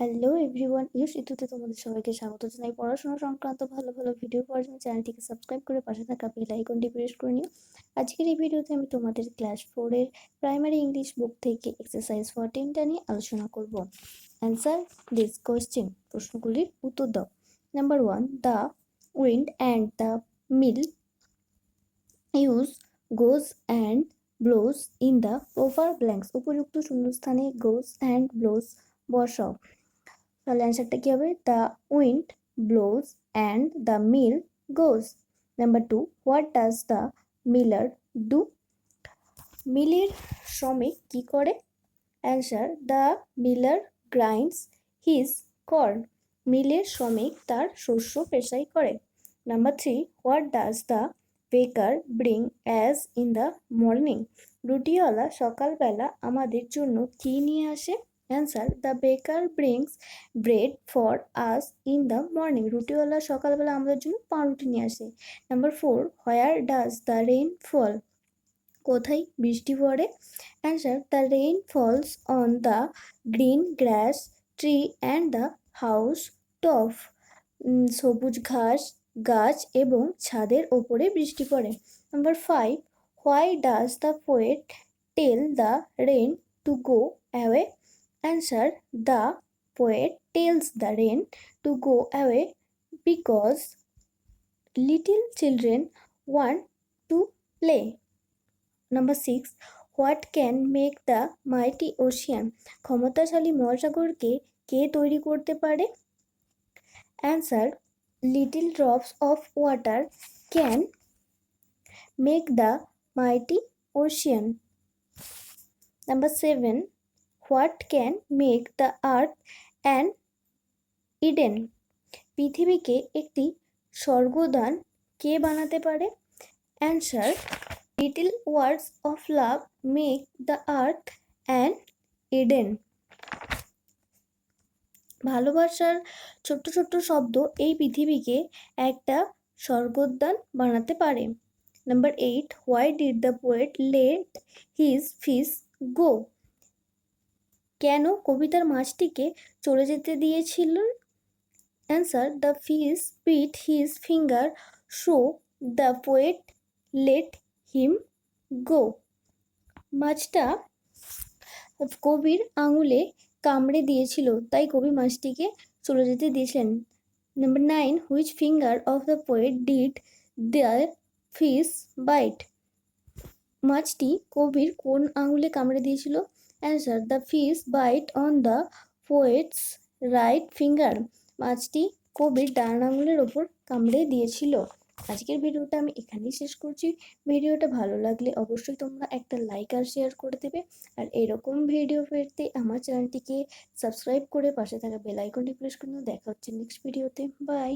Hello everyone ইউস ইতুতে তোমাদের সবাইকে স্বাগত জানাই। পড়াশোনা সংক্রান্ত ভালো ভালো ভিডিও পাওয়ার জন্য চ্যানেলটিকে সাবস্ক্রাইব করে পাশে থাকা বেল আইকনটি প্রেস করে নিও। আজকের এই ভিডিওতে আমি তোমাদের ক্লাস ফোরের প্রাইমারি ইংলিশ বুক থেকে এক্সারসাইজ ফোরটিনটা নিয়ে আলোচনা করব। অ্যান্সার দিস কোয়েশ্চেন প্রশ্নগুলির উত্তর দাও। Number one the wind and the mill use goes and blows in the over blanks উপযুক্ত শূন্যস্থানে গোজ অ্যান্ড ব্লোজ বসাও। তাহলে অ্যান্সারটা কী হবে? The wind blows and the mill goes number two what does the miller do মিলের শ্রমিক কী করে? Answer the miller grinds his corn মিলের শ্রমিক তার শস্য পেশাই করে। Number three what does the baker bring as in the morning রুটিওয়ালা সকালবেলা আমাদের জন্য কী নিয়ে আসে? Answer the baker brings bread for us in the morning রুটিওয়ালা সকালবেলা আমাদের জন্য পাউরুটি নিয়ে আসে। Number four where does the rain fall কোথায় বৃষ্টি পড়ে? Answer the rain falls on the green grass tree and the house top সবুজ ঘাস, গাছ এবং ছাদের ওপরে বৃষ্টি পড়ে। Number five why does the poet tell the rain to go away Answer The poet tells the rain to go away because little children want to play. Number 6. What can make the mighty ocean? ক্ষমতাশালী মহাসাগরকে কে তৈরি করতে পারে answer little drops of water can make the mighty ocean number seven what can make the earth and Eden? পৃথিবীকে একটি স্বর্গদান কে বানাতে পারে? Answer, little words of love make the earth and Eden. ভালোবাসার ছোট্ট ছোট্ট শব্দ এই পৃথিবীকে একটা স্বর্গোদ্যান বানাতে পারে। Number eight, why did the poet let his fish go? কেন কবিতার মাছটিকে চলে যেতে দিয়েছিল? Answer the fish bit his finger so the poet let him go মাছটা কবির আঙুলে কামড়ে দিয়েছিল, তাই কবি মাছটিকে চলে যেতে দিয়েছেন number nine which finger of the poet did the fish bite মাছটি কবির কোন আঙুলে কামড়ে দিয়েছিল? Answer the fish bite on the poet's right finger মাছটি কবির ডান আঙুলের ওপর কামড়ে দিয়েছিল। আজকের ভিডিওটা আমি এখানেই শেষ করছি। ভিডিওটা ভালো লাগলে অবশ্যই তোমরা একটা লাইক আর শেয়ার করে দেবে। আর এরকম ভিডিও পেতে আমার চ্যানেলটিকে সাবস্ক্রাইব করে পাশে থাকা বেল আইকনটি প্রেস করে দেখা হচ্ছে নেক্সট ভিডিওতে বাই